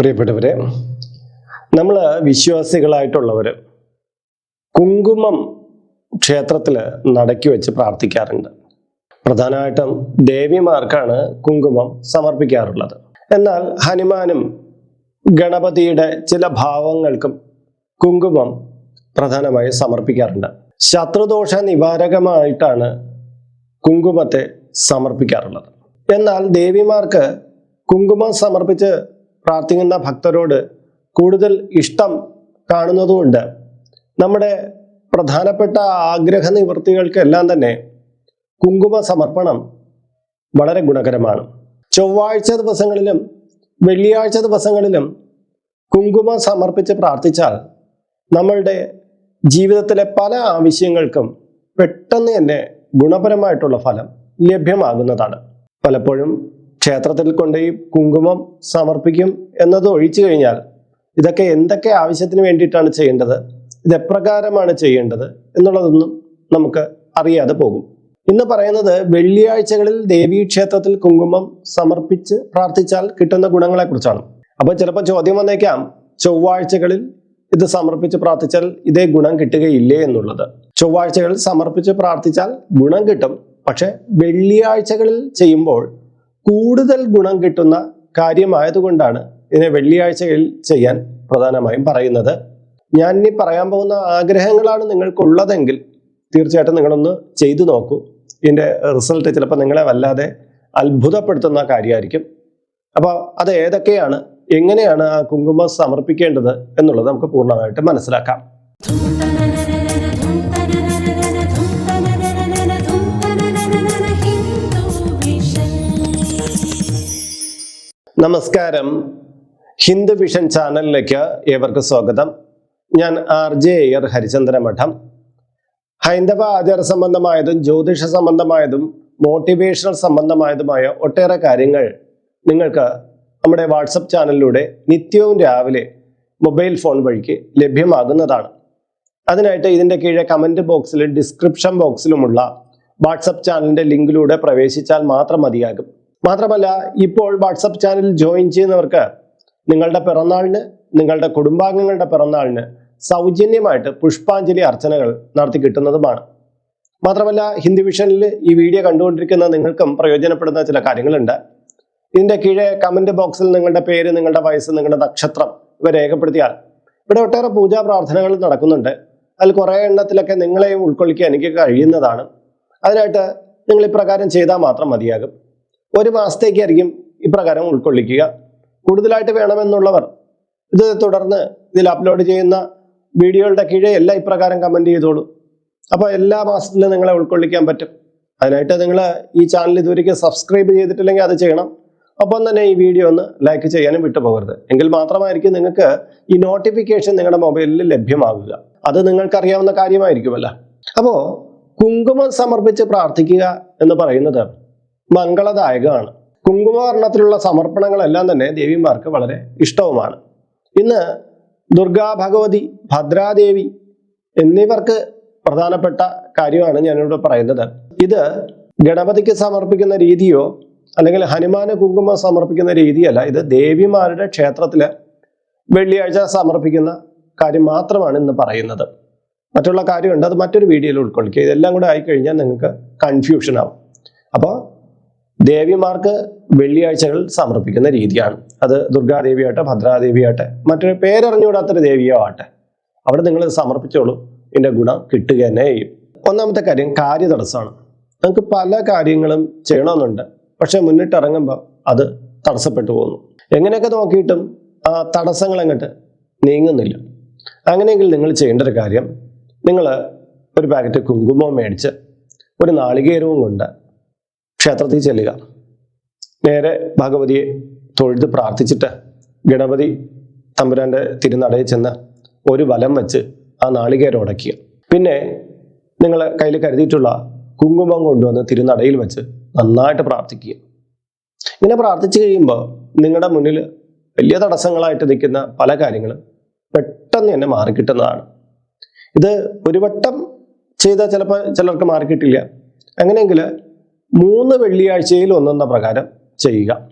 പ്രിയപ്പെട്ടവരെ നമ്മൾ വിശ്വാസികളായിട്ടുള്ളവർ കുങ്കുമം ക്ഷേത്രത്തിൽ നടക്കി വെച്ച് പ്രാർത്ഥിക്കാറുണ്ട്. പ്രധാനമായിട്ടും ദേവിമാർക്കാണ് കുങ്കുമം സമർപ്പിക്കാറുള്ളത്. എന്നാൽ ഹനുമാനും ഗണപതിയുടെ ചില ഭാവങ്ങൾക്കും കുങ്കുമം പ്രധാനമായും സമർപ്പിക്കാറുണ്ട്. ശത്രുദോഷ നിവാരകമായിട്ടാണ് കുങ്കുമത്തെ സമർപ്പിക്കാറുള്ളത്. എന്നാൽ ദേവിമാർക്ക് കുങ്കുമം സമർപ്പിച്ച് പ്രാർത്ഥിക്കുന്ന ഭക്തരോട് കൂടുതൽ ഇഷ്ടം കാണുന്നതുകൊണ്ട് നമ്മുടെ പ്രധാനപ്പെട്ട ആഗ്രഹ നിവൃത്തികൾക്കെല്ലാം തന്നെ കുങ്കുമ സമർപ്പണം വളരെ ഗുണകരമാണ്. ചൊവ്വാഴ്ച ദിവസങ്ങളിലും വെള്ളിയാഴ്ച ദിവസങ്ങളിലും കുങ്കുമ സമർപ്പിച്ച് പ്രാർത്ഥിച്ചാൽ നമ്മളുടെ ജീവിതത്തിലെ പല ആവശ്യങ്ങൾക്കും പെട്ടെന്ന് തന്നെ ഗുണപരമായിട്ടുള്ള ഫലം ലഭ്യമാകുന്നതാണ്. പലപ്പോഴും ക്ഷേത്രത്തിൽ കൊണ്ടുപോയി കുങ്കുമം സമർപ്പിക്കും എന്നത് ഒഴിച്ചു കഴിഞ്ഞാൽ ഇതൊക്കെ എന്തൊക്കെ ആവശ്യത്തിന് വേണ്ടിയിട്ടാണ് ചെയ്യേണ്ടത്? ഇത് എപ്രകാരമാണ് ചെയ്യേണ്ടത്? എന്നുള്ളതൊന്നും നമുക്ക് അറിയാതെ പോകും. ഇന്ന് പറയുന്നത് വെള്ളിയാഴ്ചകളിൽ ദേവീ ക്ഷേത്രത്തിൽ കുങ്കുമം സമർപ്പിച്ച് പ്രാർത്ഥിച്ചാൽ കിട്ടുന്ന ഗുണങ്ങളെ കുറിച്ചാണ്. അപ്പോൾ ചിലപ്പോൾ ചോദ്യം വന്നേക്കാം ചൊവ്വാഴ്ചകളിൽ ഇത് സമർപ്പിച്ച് പ്രാർത്ഥിച്ചാൽ ഇതേ ഗുണം കിട്ടുകയില്ലേ എന്നുള്ളത്. ചൊവ്വാഴ്ചകളിൽ സമർപ്പിച്ച് പ്രാർത്ഥിച്ചാൽ ഗുണം കിട്ടും പക്ഷെ വെള്ളിയാഴ്ചകളിൽ ചെയ്യുമ്പോൾ കൂടുതൽ ഗുണം കിട്ടുന്ന കാര്യമായതുകൊണ്ടാണ് ഇതിനെ വെള്ളിയാഴ്ചകളിൽ ചെയ്യാൻ പ്രധാനമായും പറയുന്നത്. ഞാൻ ഇനി പറയാൻ പോകുന്ന ആഗ്രഹങ്ങളാണ് നിങ്ങൾക്കുള്ളതെങ്കിൽ തീർച്ചയായിട്ടും നിങ്ങളൊന്ന് ചെയ്തു നോക്കൂ. ഇതിന്റെ റിസൾട്ട് ചിലപ്പോൾ നിങ്ങളെ വല്ലാതെ അത്ഭുതപ്പെടുത്തുന്ന കാര്യമായിരിക്കും. അപ്പോൾ അത് ഏതൊക്കെയാണ് എങ്ങനെയാണ് ആ കുങ്കുമം സമർപ്പിക്കേണ്ടത് എന്നുള്ളത് നമുക്ക് പൂർണമായിട്ട് മനസ്സിലാക്കാം. നമസ്കാരം. ഹിന്ദു വിഷൻ ചാനലിലേക്ക് ഏവർക്കും സ്വാഗതം. ഞാൻ ആർ ജെ അയ്യർ ഹരിചന്ദ്ര മഠം ഹൈന്ദവ ആചാര സംബന്ധമായതും ജ്യോതിഷ സംബന്ധമായതും മോട്ടിവേഷണൽ സംബന്ധമായതുമായ ഒട്ടേറെ കാര്യങ്ങൾ നിങ്ങൾക്ക് നമ്മുടെ വാട്സപ്പ് ചാനലിലൂടെ നിത്യവും രാവിലെ മൊബൈൽ ഫോൺ വഴിക്ക് ലഭ്യമാകുന്നതാണ്. അതിനായിട്ട് ഇതിന്റെ കീഴെ കമന്റ് ബോക്സിലും ഡിസ്ക്രിപ്ഷൻ ബോക്സിലുമുള്ള വാട്സപ്പ് ചാനലിന്റെ ലിങ്കിലൂടെ പ്രവേശിച്ചാൽ മാത്രം മതിയാകും. മാത്രമല്ല ഇപ്പോൾ വാട്സപ്പ് ചാനൽ ജോയിൻ ചെയ്യുന്നവർക്ക് നിങ്ങളുടെ പിറന്നാളിന് നിങ്ങളുടെ കുടുംബാംഗങ്ങളുടെ പിറന്നാളിന് സൗജന്യമായിട്ട് പുഷ്പാഞ്ജലി അർച്ചനകൾ നടത്തി കിട്ടുന്നതുമാണ്. മാത്രമല്ല ഹിന്ദി വിഷനിൽ ഈ വീഡിയോ കണ്ടുകൊണ്ടിരിക്കുന്ന നിങ്ങൾക്കും പ്രയോജനപ്പെടുന്ന ചില കാര്യങ്ങളുണ്ട്. ഇതിന്റെ കീഴെ കമന്റ് ബോക്സിൽ നിങ്ങളുടെ പേര് നിങ്ങളുടെ വയസ്സ് നിങ്ങളുടെ നക്ഷത്രം ഇവ രേഖപ്പെടുത്തിയാൽ ഇവിടെ ഒട്ടേറെ പൂജാ പ്രാർത്ഥനകൾ നടക്കുന്നുണ്ട്. അതിൽ കുറേ എണ്ണത്തിലൊക്കെ നിങ്ങളെയും ഉൾക്കൊള്ളിക്കാൻ എനിക്ക് കഴിയുന്നതാണ്. അതിനായിട്ട് നിങ്ങൾ ഇപ്രകാരം ചെയ്താൽ മാത്രം മതിയാകും. ഒരു മാസത്തേക്കായിരിക്കും ഇപ്രകാരം ഉൾക്കൊള്ളിക്കുക. കൂടുതലായിട്ട് വേണമെന്നുള്ളവർ ഇത് തുടർന്ന് ഇതിൽ അപ്ലോഡ് ചെയ്യുന്ന വീഡിയോകളുടെ കീഴെ എല്ലാം ഇപ്രകാരം കമന്റ് ചെയ്തോളൂ. അപ്പോൾ എല്ലാ മാസത്തിലും നിങ്ങളെ ഉൾക്കൊള്ളിക്കാൻ പറ്റും. അതിനായിട്ട് നിങ്ങൾ ഈ ചാനൽ ഇതുവരെയ്ക്ക് സബ്സ്ക്രൈബ് ചെയ്തിട്ടില്ലെങ്കിൽ അത് ചെയ്യണം. ഒപ്പം തന്നെ ഈ വീഡിയോ ഒന്ന് ലൈക്ക് ചെയ്യാനും വിട്ടുപോകരുത്. എങ്കിൽ മാത്രമായിരിക്കും നിങ്ങൾക്ക് ഈ നോട്ടിഫിക്കേഷൻ നിങ്ങളുടെ മൊബൈലിൽ ലഭ്യമാകുക. അത് നിങ്ങൾക്കറിയാവുന്ന കാര്യമായിരിക്കുമല്ല. അപ്പോൾ കുങ്കുമം സമർപ്പിച്ച് പ്രാർത്ഥിക്കുക എന്ന് പറയുന്നത് മംഗളദായകമാണ്. കുങ്കുമവർണത്തിലുള്ള സമർപ്പണങ്ങളെല്ലാം തന്നെ ദേവിമാർക്ക് വളരെ ഇഷ്ടവുമാണ്. ഇന്ന് ദുർഗാ ഭഗവതി ഭദ്രാദേവി എന്നിവർക്ക് പ്രധാനപ്പെട്ട കാര്യമാണ് ഞാനിവിടെ പറയുന്നത്. ഇത് ഗണപതിക്ക് സമർപ്പിക്കുന്ന രീതിയോ അല്ലെങ്കിൽ ഹനുമാന് കുങ്കുമം സമർപ്പിക്കുന്ന രീതിയല്ല ഇത് ദേവിമാരുടെ ക്ഷേത്രത്തിൽ വെള്ളിയാഴ്ച സമർപ്പിക്കുന്ന കാര്യം മാത്രമാണ് ഇന്ന് പറയുന്നത്. മറ്റുള്ള കാര്യമുണ്ട് അത് മറ്റൊരു വീഡിയോയിൽ ഉൾക്കൊള്ളിക്കുക ഇതെല്ലാം കൂടെ ആയിക്കഴിഞ്ഞാൽ നിങ്ങൾക്ക് കൺഫ്യൂഷൻ ആവും. അപ്പോൾ ദേവിമാർക്ക് വെള്ളിയാഴ്ചകൾ സമർപ്പിക്കുന്ന രീതിയാണ്. അത് ദുർഗാദേവിയാട്ടെ ഭദ്രാദേവിയാട്ടെ മറ്റൊരു പേരറിഞ്ഞുകൂടാത്തൊരു ദേവിയോ ആട്ടെ അവിടെ നിങ്ങൾ സമർപ്പിച്ചോളൂ. ഇതിന്റെ ഗുണം കിട്ടുക തന്നെ ചെയ്യും. ഒന്നാമത്തെ കാര്യം കാര്യതടസ്സമാണ് നമുക്ക് പല കാര്യങ്ങളും ചെയ്യണമെന്നുണ്ട്. പക്ഷെ മുന്നിട്ടിറങ്ങുമ്പോൾ അത് തടസ്സപ്പെട്ടു പോകുന്നു. എങ്ങനെയൊക്കെ നോക്കിയിട്ടും ആ തടസ്സങ്ങൾ അങ്ങോട്ട് നീങ്ങുന്നില്ല. അങ്ങനെയെങ്കിൽ നിങ്ങൾ ചെയ്യേണ്ട ഒരു കാര്യം നിങ്ങൾ ഒരു പാക്കറ്റ് കുങ്കുമം മേടിച്ച് ഒരു നാളികേരവും കൊണ്ട് ക്ഷേത്രത്തിൽ ചെല്ലുക. നേരെ ഭഗവതിയെ തൊഴുത് പ്രാർത്ഥിച്ചിട്ട് ഗണപതി തമ്പുരാന്റെ തിരുനടയിൽ ചെന്ന് ഒരു വലം വെച്ച് ആ നാളികേരം ഉടയ്ക്കുക. പിന്നെ നിങ്ങൾ കയ്യിൽ കരുതിയിട്ടുള്ള കുങ്കുമം കൊണ്ടുവന്ന് തിരുനടയിൽ വെച്ച് നന്നായിട്ട് പ്രാർത്ഥിക്കുക. ഇങ്ങനെ പ്രാർത്ഥിച്ചു കഴിയുമ്പോൾ നിങ്ങളുടെ മുന്നിൽ വലിയ തടസ്സങ്ങളായിട്ട് നിൽക്കുന്ന പല കാര്യങ്ങളും പെട്ടെന്ന് തന്നെ മാറിക്കിട്ടുന്നതാണ്. ഇത് ഒരു വട്ടം ചെയ്താൽ ചിലപ്പോൾ ചിലർക്ക് മാറിക്കിട്ടില്ല. അങ്ങനെയെങ്കിൽ മൂന്ന് വെള്ളിയാഴ്ചയിൽ ഒന്നെന്ന പ്രകാരം ചെയ്യുക.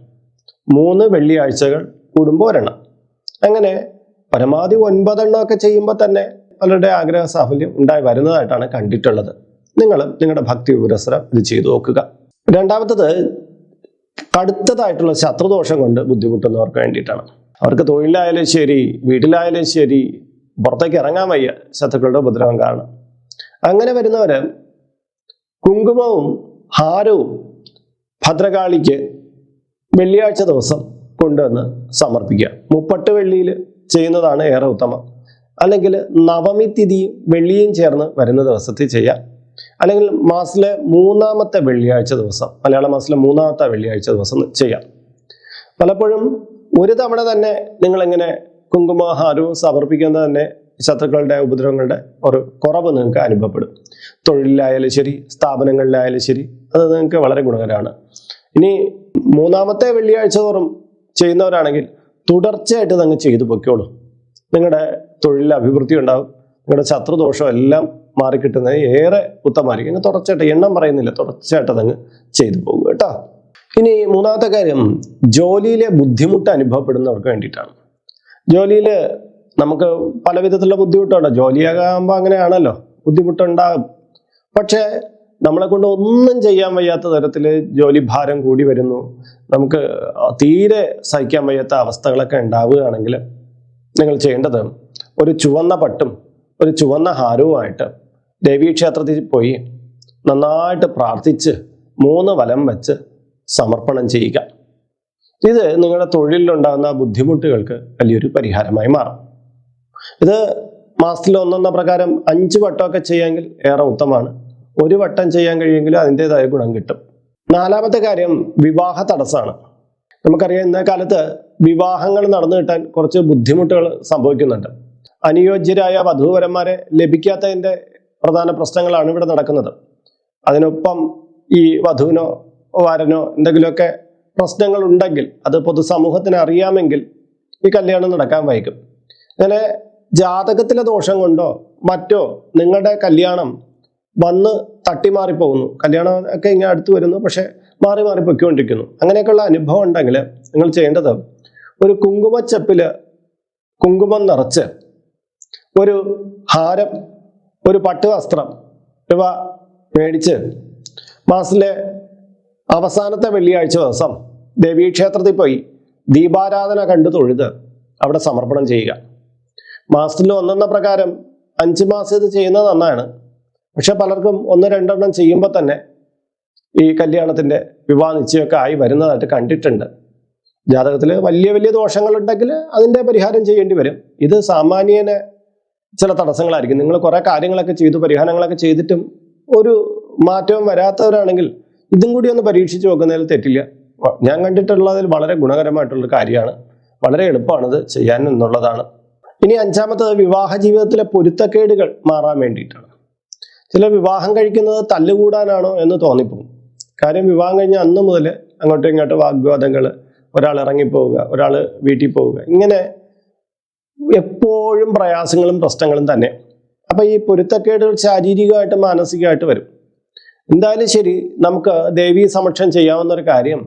മൂന്ന് വെള്ളിയാഴ്ചകൾ കൂടുമ്പോൾ ഒരെണ്ണം. അങ്ങനെ പരമാവധി ഒൻപതെണ്ണമൊക്കെ ചെയ്യുമ്പോൾ തന്നെ പലരുടെ ആഗ്രഹ സാഫല്യം ഉണ്ടായി വരുന്നതായിട്ടാണ് കണ്ടിട്ടുള്ളത്. നിങ്ങൾ നിങ്ങളുടെ ഭക്തി പുരസരം ഇത് ചെയ്തു നോക്കുക. രണ്ടാമത്തത് കടുത്തതായിട്ടുള്ള ശത്രുദോഷം കൊണ്ട് ബുദ്ധിമുട്ടുന്നവർക്ക് വേണ്ടിയിട്ടാണ്. അവർക്ക് തൊഴിലായാലും ശരി വീട്ടിലായാലും ശരി പുറത്തേക്ക് ഇറങ്ങാൻ വയ്യ. ശത്രുക്കളുടെ ഉപദ്രവം കാരണം. അങ്ങനെ വരുന്നവര് കുങ്കുമവും ഹാരവും ഭദ്രകാളിക്ക് വെള്ളിയാഴ്ച ദിവസം കൊണ്ടുവന്ന് സമർപ്പിക്കുക. മുപ്പട്ട് വെള്ളിയിൽ ചെയ്യുന്നതാണ് ഏറെ ഉത്തമം. അല്ലെങ്കിൽ നവമി തിഥിയും വെള്ളിയും ചേർന്ന് വരുന്ന ദിവസത്തിൽ ചെയ്യാം അല്ലെങ്കിൽ മാസത്തിലെ മൂന്നാമത്തെ വെള്ളിയാഴ്ച ദിവസം മലയാള മാസത്തിലെ മൂന്നാമത്തെ വെള്ളിയാഴ്ച ദിവസം ചെയ്യാം പലപ്പോഴും ഒരു തവണ തന്നെ നിങ്ങളിങ്ങനെ കുങ്കുമഹാരവും സമർപ്പിക്കുന്നത് തന്നെ ശത്രുക്കളുടെ ഉപദ്രവങ്ങളുടെ ഒരു കുറവ് നിങ്ങൾക്ക് അനുഭവപ്പെടും. തൊഴിലിലായാലും ശരി സ്ഥാപനങ്ങളിലായാലും ശരി അത് നിങ്ങൾക്ക് വളരെ ഗുണകരമാണ്. ഇനി മൂന്നാമത്തെ വെള്ളിയാഴ്ച തോറും ചെയ്യുന്നവരാണെങ്കിൽ തുടർച്ചയായിട്ട് നിങ്ങൾ ചെയ്തു പൊയ്ക്കോളൂ. നിങ്ങളുടെ തൊഴിലിൽ അഭിവൃദ്ധി ഉണ്ടാവും നിങ്ങളുടെ ശത്രുദോഷം എല്ലാം മാറിക്കിട്ടുന്നത് ഏറെ ഉത്തമമായിരിക്കും. ഇങ്ങനെ തുടർച്ചയായിട്ട് എണ്ണം പറയുന്നില്ല തുടർച്ചയായിട്ട് അതങ്ങ് ചെയ്തു പോകും കേട്ടോ. ഇനി മൂന്നാമത്തെ കാര്യം ജോലിയിലെ ബുദ്ധിമുട്ട് അനുഭവപ്പെടുന്നവർക്ക് വേണ്ടിയിട്ടാണ്. ജോലിയിൽ നമുക്ക് പല വിധത്തിലുള്ള ബുദ്ധിമുട്ടുണ്ട് ജോലിയാകുമ്പോൾ അങ്ങനെയാണല്ലോ ബുദ്ധിമുട്ടുണ്ടാകും. പക്ഷേ നമ്മളെ കൊണ്ട് ഒന്നും ചെയ്യാൻ വയ്യാത്ത തരത്തിൽ ജോലി ഭാരം കൂടി വരുന്നു. നമുക്ക് തീരെ സഹിക്കാൻ വയ്യാത്ത അവസ്ഥകളൊക്കെ ഉണ്ടാവുകയാണെങ്കിൽ നിങ്ങൾ ചെയ്യേണ്ടത് ഒരു ചുവന്ന പട്ടും ഒരു ചുവന്ന ഹാരവുമായിട്ട് ദേവീക്ഷേത്രത്തിൽ പോയി നന്നായിട്ട് പ്രാർത്ഥിച്ച് മൂന്ന് വലം വെച്ച് സമർപ്പണം ചെയ്യുക. ഇത് നിങ്ങളുടെ തൊഴിലിലുണ്ടാകുന്ന ബുദ്ധിമുട്ടുകൾക്ക് വലിയൊരു പരിഹാരമായി മാറും. ഇത് മാസത്തിൽ ഒന്നൊന്ന പ്രകാരം അഞ്ച് വട്ടമൊക്കെ ചെയ്യാമെങ്കിൽ ഏറെ ഉത്തമമാണ്. ഒരു വട്ടം ചെയ്യാൻ കഴിയുമെങ്കിൽ അതിന്റെതായ ഗുണം കിട്ടും. നാലാമത്തെ കാര്യം വിവാഹ തടസ്സമാണ് നമുക്കറിയാം ഇന്ന കാലത്ത് വിവാഹങ്ങൾ നടന്നു കിട്ടാൻ കുറച്ച് ബുദ്ധിമുട്ടുകൾ സംഭവിക്കുന്നുണ്ട്. അനുയോജ്യരായ വധൂവരന്മാരെ ലഭിക്കാത്തതിന്റെ പ്രധാന പ്രശ്നങ്ങളാണ് ഇവിടെ നടക്കുന്നത്. അതിനൊപ്പം ഈ വധുവിനോ വരനോ എന്തെങ്കിലുമൊക്കെ പ്രശ്നങ്ങൾ ഉണ്ടെങ്കിൽ അത് പൊതുസമൂഹത്തിന് അറിയാമെങ്കിൽ ഈ കല്യാണം നടക്കാൻ വൈകും. അങ്ങനെ ജാതകത്തിലെ ദോഷം കൊണ്ടോ മറ്റോ നിങ്ങളുടെ കല്യാണം വന്ന് തട്ടിമാറിപ്പോകുന്നു കല്യാണം ഒക്കെ ഇങ്ങനെ അടുത്ത് വരുന്നു പക്ഷെ മാറി മാറി പൊയ്ക്കൊണ്ടിരിക്കുന്നു. അങ്ങനെയൊക്കെയുള്ള അനുഭവം ഉണ്ടെങ്കിൽ നിങ്ങൾ ചെയ്യേണ്ടത് ഒരു കുങ്കുമച്ചപ്പിൽ കുങ്കുമം നിറച്ച് ഒരു ഹാരം ഒരു പട്ടുവസ്ത്രം ഇവ മേടിച്ച് മാസത്തിലെ അവസാനത്തെ വെള്ളിയാഴ്ച ദിവസം ദേവീക്ഷേത്രത്തിൽ പോയി ദീപാരാധന കണ്ടു തൊഴുത് അവിടെ സമർപ്പണം ചെയ്യുക. മാസത്തിൽ ഒന്നെന്ന പ്രകാരം അഞ്ച് മാസം ഇത് ചെയ്യുന്നത് നന്നാണ്. പക്ഷെ പലർക്കും ഒന്ന് രണ്ടെണ്ണം ചെയ്യുമ്പോൾ തന്നെ ഈ കല്യാണത്തിന്റെ വിവാഹ നിശ്ചയമൊക്കെ ആയി വരുന്നതായിട്ട് കണ്ടിട്ടുണ്ട്. ജാതകത്തിൽ വലിയ വലിയ ദോഷങ്ങളുണ്ടെങ്കിൽ അതിന്റെ പരിഹാരം ചെയ്യേണ്ടി വരും. ഇത് സാമാന്യന് ചില തടസ്സങ്ങളായിരിക്കും. നിങ്ങൾ കുറേ കാര്യങ്ങളൊക്കെ ചെയ്തു പരിഹാരങ്ങളൊക്കെ ചെയ്തിട്ടും ഒരു മാറ്റവും വരാത്തവരാണെങ്കിൽ ഇതും കൂടി ഒന്ന് പരീക്ഷിച്ച് നോക്കുന്നതിൽ തെറ്റില്ല. ഞാൻ കണ്ടിട്ടുള്ളതിൽ വളരെ ഗുണകരമായിട്ടുള്ളൊരു കാര്യമാണ്. വളരെ എളുപ്പമാണത് ചെയ്യാൻ എന്നുള്ളതാണ്. ഇനി അഞ്ചാമത്തത് വിവാഹ ജീവിതത്തിലെ പൊരുത്തക്കേടുകൾ മാറാൻ വേണ്ടിയിട്ടാണ്. ചില വിവാഹം കഴിക്കുന്നത് തല്ലുകൂടാനാണോ എന്ന് തോന്നിപ്പോകും. കാര്യം വിവാഹം കഴിഞ്ഞ അന്ന് മുതൽ അങ്ങോട്ടും ഇങ്ങോട്ടും വാഗ്വാദങ്ങൾ ഒരാൾ ഇറങ്ങിപ്പോവുക ഒരാൾ വീട്ടിൽ പോവുക ഇങ്ങനെ എപ്പോഴും പ്രയാസങ്ങളും പ്രശ്നങ്ങളും തന്നെ. അപ്പൊ ഈ പൊരുത്തക്കേടുകൾ ശാരീരികമായിട്ട് മാനസികമായിട്ട് വരും. എന്തായാലും ശരി നമുക്ക് ദേവീ സമക്ഷം ചെയ്യാവുന്ന ഒരു കാര്യം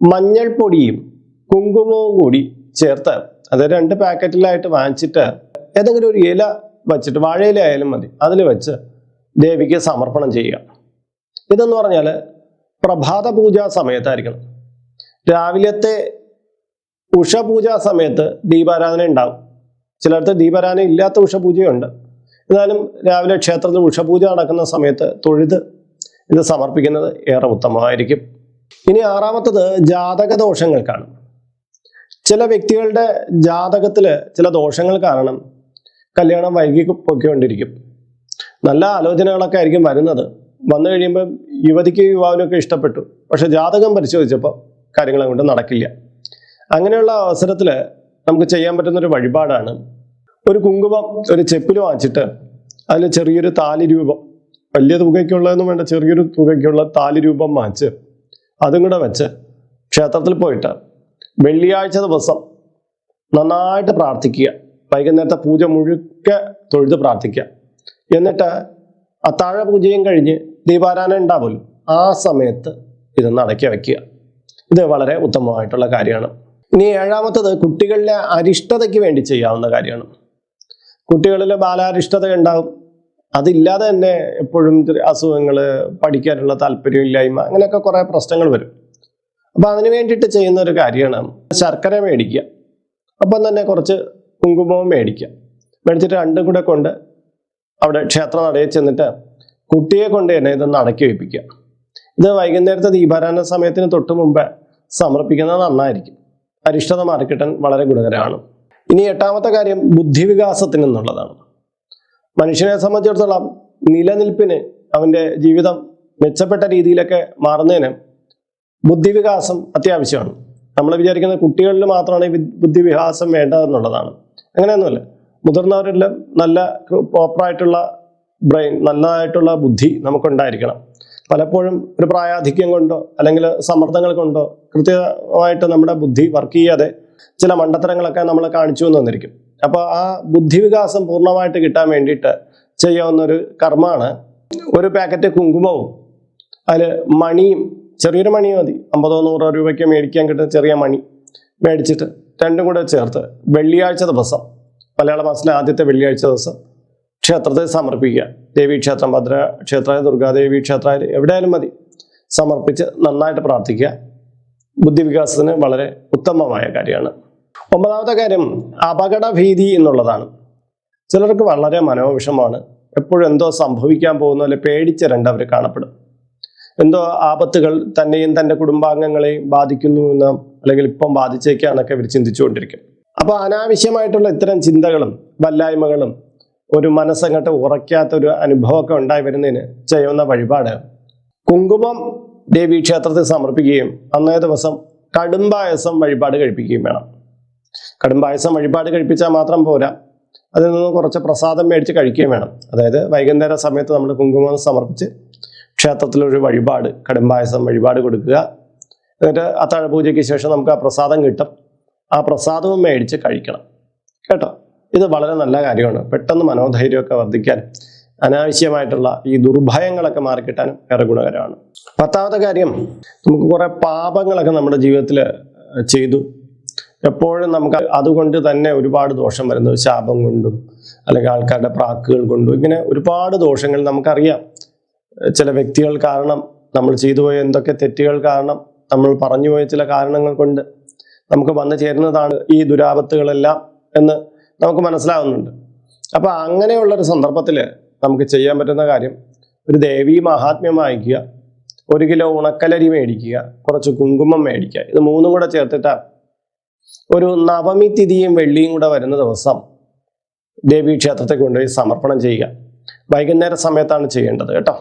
മഞ്ഞൾപ്പൊടിയും കുങ്കുമവും കൂടി ചേർത്ത് അത് രണ്ട് പാക്കറ്റിലായിട്ട് വാങ്ങിച്ചിട്ട് ഏതെങ്കിലും ഒരു ഇല വച്ചിട്ട് വാഴയില ആയാലും മതി അതിൽ വെച്ച് ദേവിക്ക് സമർപ്പണം ചെയ്യുക. ഇതെന്ന് പറഞ്ഞാൽ പ്രഭാത പൂജാ സമയത്തായിരിക്കണം. രാവിലത്തെ ഉഷപൂജാ സമയത്ത് ദീപാരാധന ഉണ്ടാവും. ചിലടത്ത് ദീപാരാധന ഇല്ലാത്ത ഉഷപൂജയുണ്ട്. എന്നാലും രാവിലെ ക്ഷേത്രത്തിൽ ഉഷപൂജ നടക്കുന്ന സമയത്ത് തൊഴുത് ഇത് സമർപ്പിക്കുന്നത് ഏറെ ഉത്തമമായിരിക്കും. ഇനി ആറാമത്തത് ജാതക ദോഷങ്ങൾക്കാണ് ചില വ്യക്തികളുടെ ജാതകത്തിൽ ചില ദോഷങ്ങൾ കാരണം കല്യാണം വൈകി പൊയ്ക്കൊണ്ടിരിക്കും നല്ല ആലോചനകളൊക്കെ ആയിരിക്കും വരുന്നത്. വന്നു കഴിയുമ്പോൾ യുവതിക്ക് യുവാവിനൊക്കെ ഇഷ്ടപ്പെട്ടു. പക്ഷെ ജാതകം പരിശോധിച്ചപ്പോൾ കാര്യങ്ങൾ അങ്ങോട്ട് നടക്കില്ല. അങ്ങനെയുള്ള അവസരത്തിൽ നമുക്ക് ചെയ്യാൻ പറ്റുന്ന ഒരു വഴിപാടാണ് ഒരു കുങ്കുമം ഒരു ചെപ്പിൽ വാങ്ങിച്ചിട്ട് അതിൽ ചെറിയൊരു താലി രൂപം വലിയ തുകയ്ക്കുള്ളതെന്നും വേണ്ട ചെറിയൊരു തുകയ്ക്കുള്ള താലി രൂപം വാങ്ങിച്ച് അതും കൂടെ വെച്ച് ക്ഷേത്രത്തിൽ പോയിട്ട് വെള്ളിയാഴ്ച ദിവസം നന്നായിട്ട് പ്രാർത്ഥിക്കുക. വൈകുന്നേരത്തെ പൂജ മുഴുക്ക തൊഴുത് പ്രാർത്ഥിക്കുക. എന്നിട്ട് അത്താഴ പൂജയും കഴിഞ്ഞ് ദീപാരാധന ഉണ്ടാവുമല്ലോ ആ സമയത്ത് ഇതൊന്ന് നടക്കി വയ്ക്കുക ഇത് വളരെ ഉത്തമമായിട്ടുള്ള കാര്യമാണ്. ഇനി ഏഴാമത്തത് കുട്ടികളിലെ അരിഷ്ടതയ്ക്ക് വേണ്ടി ചെയ്യാവുന്ന കാര്യമാണ്. കുട്ടികളിൽ ബാലാരിഷ്ടത ഉണ്ടാവും. അതില്ലാതെ തന്നെ എപ്പോഴും അസുഖങ്ങൾ പഠിക്കാനുള്ള താല്പര്യമില്ലായ്മ അങ്ങനെയൊക്കെ കുറേ പ്രശ്നങ്ങൾ വരും. അപ്പോൾ അതിന് വേണ്ടിയിട്ട് ചെയ്യുന്ന ഒരു കാര്യമാണ് ശർക്കര മേടിക്കുക. അപ്പം തന്നെ കുറച്ച് കുങ്കുമവും മേടിക്കുക. മേടിച്ചിട്ട് രണ്ടും കൂടെ കൊണ്ട് അവിടെ ക്ഷേത്ര നടയിൽ ചെന്നിട്ട് കുട്ടിയെ കൊണ്ട് തന്നെ ഇതൊന്ന് അടക്കി വയ്പ്പിക്കുക ഇത് വൈകുന്നേരത്തെ ദീപാരാധന സമയത്തിന് തൊട്ട് മുമ്പ് സമർപ്പിക്കുന്നത് നന്നായിരിക്കും. അരിഷ്ടത മാർക്കിട്ടൻ വളരെ ഗുണകരമാണ്. ഇനി എട്ടാമത്തെ കാര്യം ബുദ്ധിവികാസത്തിന് എന്നുള്ളതാണ്. മനുഷ്യനെ സംബന്ധിച്ചിടത്തോളം നിലനിൽപ്പിന് അവന്റെ ജീവിതം മെച്ചപ്പെട്ട രീതിയിലൊക്കെ മാറുന്നതിന് ബുദ്ധിവികാസം അത്യാവശ്യമാണ്. നമ്മൾ വിചാരിക്കുന്ന കുട്ടികളിൽ മാത്രമാണ് ഈ ബുദ്ധിവികാസം വേണ്ടതെന്നുള്ളതാണ്. അങ്ങനെയൊന്നുമല്ല. മുതിർന്നവരെല്ലാം നല്ല പ്രോപ്പറായിട്ടുള്ള ബ്രെയിൻ നല്ലതായിട്ടുള്ള ബുദ്ധി നമുക്കുണ്ടായിരിക്കണം. പലപ്പോഴും ഒരു പ്രായാധിക്യം കൊണ്ടോ അല്ലെങ്കിൽ സമ്മർദ്ദങ്ങൾ കൊണ്ടോ കൃത്യമായിട്ട് നമ്മുടെ ബുദ്ധി വർക്ക് ചെയ്യാതെ ചില മണ്ടത്തരങ്ങളൊക്കെ നമ്മൾ കാണിച്ചു എന്ന് വന്നിരിക്കും. അപ്പോൾ ആ ബുദ്ധിവികാസം പൂർണമായിട്ട് കിട്ടാൻ വേണ്ടിയിട്ട് ചെയ്യാവുന്ന ഒരു കർമ്മമാണ് ഒരു പാക്കറ്റ് കുങ്കുമവും അതിൽ മണിയും ചെറിയൊരു മണി മതി. അമ്പതോ നൂറോ രൂപയ്ക്ക് മേടിക്കാൻ കിട്ടുന്ന ചെറിയ മണി മേടിച്ചിട്ട് രണ്ടും കൂടെ ചേർത്ത് വെള്ളിയാഴ്ച ദിവസം മലയാള മാസത്തിലെ ആദ്യത്തെ വെള്ളിയാഴ്ച ദിവസം ക്ഷേത്രത്തെ സമർപ്പിക്കുക. ദേവീക്ഷേത്രം ഭദ്ര ക്ഷേത്രമായ ദുർഗാദേവി ക്ഷേത്രമായാലും എവിടെയാലും മതി. സമർപ്പിച്ച് നന്നായിട്ട് പ്രാർത്ഥിക്കുക. ബുദ്ധിവികാസത്തിന് വളരെ ഉത്തമമായ കാര്യമാണ്. ഒമ്പതാമത്തെ കാര്യം അപകട ഭീതി എന്നുള്ളതാണ്. ചിലർക്ക് വളരെ മനോവിഷമാണ് എപ്പോഴും എന്തോ സംഭവിക്കാൻ പോകുന്ന പോലെ പേടിച്ചിരണ്ട് അവർ കാണപ്പെടും. എന്തോ ആപത്തുകൾ തന്നെയും തന്റെ കുടുംബാംഗങ്ങളെയും ബാധിക്കുന്നു എന്ന് അല്ലെങ്കിൽ ഇപ്പം ബാധിച്ചേക്കാന്നൊക്കെ ഇവർ ചിന്തിച്ചുകൊണ്ടിരിക്കും. അപ്പോൾ അനാവശ്യമായിട്ടുള്ള ഇത്തരം ചിന്തകളും വല്ലായ്മകളും ഒരു മനസ്സങ്ങോട്ട് ഉറയ്ക്കാത്തൊരു അനുഭവമൊക്കെ ഉണ്ടായി വരുന്നതിന് ചെയ്യുന്ന വഴിപാട്. കുങ്കുമം ദേവീ ക്ഷേത്രത്തിൽ സമർപ്പിക്കുകയും അന്നേ ദിവസം കടുംപായസം വഴിപാട് കഴിപ്പിക്കുകയും വേണം. കടുംപായസം വഴിപാട് കഴിപ്പിച്ചാൽ മാത്രം പോരാ. അതിൽ നിന്ന് കുറച്ച് പ്രസാദം മേടിച്ച് കഴിക്കുകയും വേണം. അതായത് വൈകുന്നേര സമയത്ത് നമ്മൾ കുങ്കുമം സമർപ്പിച്ച് ക്ഷേത്രത്തിലൊരു വഴിപാട് കടുംപായസം വഴിപാട് കൊടുക്കുക. എന്നിട്ട് അത്താഴ പൂജയ്ക്ക് ശേഷം നമുക്ക് ആ പ്രസാദം കിട്ടും. ആ പ്രസാദവും മേടിച്ച് കഴിക്കണം. കേട്ടോ? ഇത് വളരെ നല്ല കാര്യമാണ്. പെട്ടെന്ന് മനോധൈര്യമൊക്കെ വർദ്ധിക്കാൻ അനാവശ്യമായിട്ടുള്ള ഈ ദുർഭയങ്ങളൊക്കെ മാറിക്കിട്ടാനും ഏറെ ഗുണകരമാണ്. പത്താമത്തെ കാര്യം നമുക്ക് കുറേ പാപങ്ങളൊക്കെ നമ്മുടെ ജീവിതത്തിൽ ചെയ്തു. എപ്പോഴും നമുക്ക് അതുകൊണ്ട് തന്നെ ഒരുപാട് ദോഷം വരുന്നു. ശാപം കൊണ്ടും അല്ലെങ്കിൽ ആൾക്കാരുടെ പ്രാക്കുകൾ കൊണ്ടും. ഇങ്ങനെ ഒരുപാട് ദോഷങ്ങൾ നമുക്കറിയാം. ചില വ്യക്തികൾ കാരണം നമ്മൾ ചെയ്തു പോയ എന്തൊക്കെ തെറ്റുകൾ കാരണം നമ്മൾ പറഞ്ഞു പോയ ചില കാരണങ്ങൾ കൊണ്ട്. നമുക്ക് വന്നു ചേരുന്നതാണ് ഈ ദുരാപത്തുകളെല്ലാം എന്ന് നമുക്ക് മനസ്സിലാവുന്നുണ്ട്. അപ്പൊ അങ്ങനെയുള്ള ഒരു സന്ദർഭത്തിൽ നമുക്ക് ചെയ്യാൻ പറ്റുന്ന കാര്യം ഒരു ദേവീ മഹാത്മ്യം വാങ്ങിക്കുക ഒരു കിലോ ഉണക്കലരി മേടിക്കുക കുറച്ച് കുങ്കുമം മേടിക്കുക. ഇത് മൂന്നും കൂടെ ചേർത്തിട്ട് ഒരു നവമി തിഥിയും വെള്ളിയും കൂടെ വരുന്ന ദിവസം ദേവീ ക്ഷേത്രത്തിൽ കൊണ്ടുപോയി സമർപ്പണം ചെയ്യുക. വൈകുന്നേര സമയത്താണ് ചെയ്യേണ്ടത് കേട്ടോ.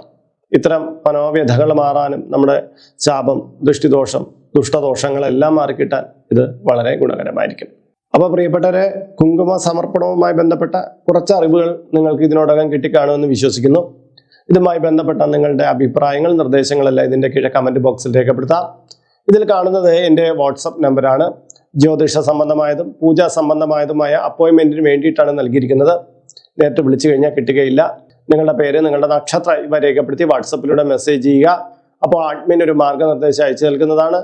ഇത്തരം മനോവ്യഥകൾ മാറാനും നമ്മുടെ ശാപം ദൃഷ്ടിദോഷം ദുഷ്ടദോഷങ്ങളെല്ലാം മാറിക്കിട്ടാൻ ഇത് വളരെ ഗുണകരമായിരിക്കും. അപ്പോൾ പ്രിയപ്പെട്ടവരെ കുങ്കുമ സമർപ്പണവുമായി ബന്ധപ്പെട്ട കുറച്ച് അറിവുകൾ നിങ്ങൾക്ക് ഇതിനോടകം കിട്ടിക്കാണുമെന്ന് വിശ്വസിക്കുന്നു. ഇതുമായി ബന്ധപ്പെട്ട നിങ്ങളുടെ അഭിപ്രായങ്ങൾ നിർദ്ദേശങ്ങളെല്ലാം ഇതിന്റെ കീഴെ കമന്റ് ബോക്സിൽ രേഖപ്പെടുത്താം. ഇതിൽ കാണുന്നത് എന്റെ വാട്സപ്പ് നമ്പറാണ്. ജ്യോതിഷ സംബന്ധമായതും പൂജാ സംബന്ധമായതുമായ അപ്പോയിൻമെന്റിന് വേണ്ടിയിട്ടാണ് നൽകിയിരിക്കുന്നത്. നേരിട്ട് വിളിച്ചു കഴിഞ്ഞാൽ കിട്ടുകയില്ല. നിങ്ങളുടെ പേര് നിങ്ങളുടെ നക്ഷത്ര ഇവ രേഖപ്പെടുത്തി വാട്സപ്പിലൂടെ മെസ്സേജ് ചെയ്യുക. അപ്പോൾ അഡ്മിൻ ഒരു മാർഗനിർദ്ദേശം അയച്ചു നൽകുന്നതാണ്.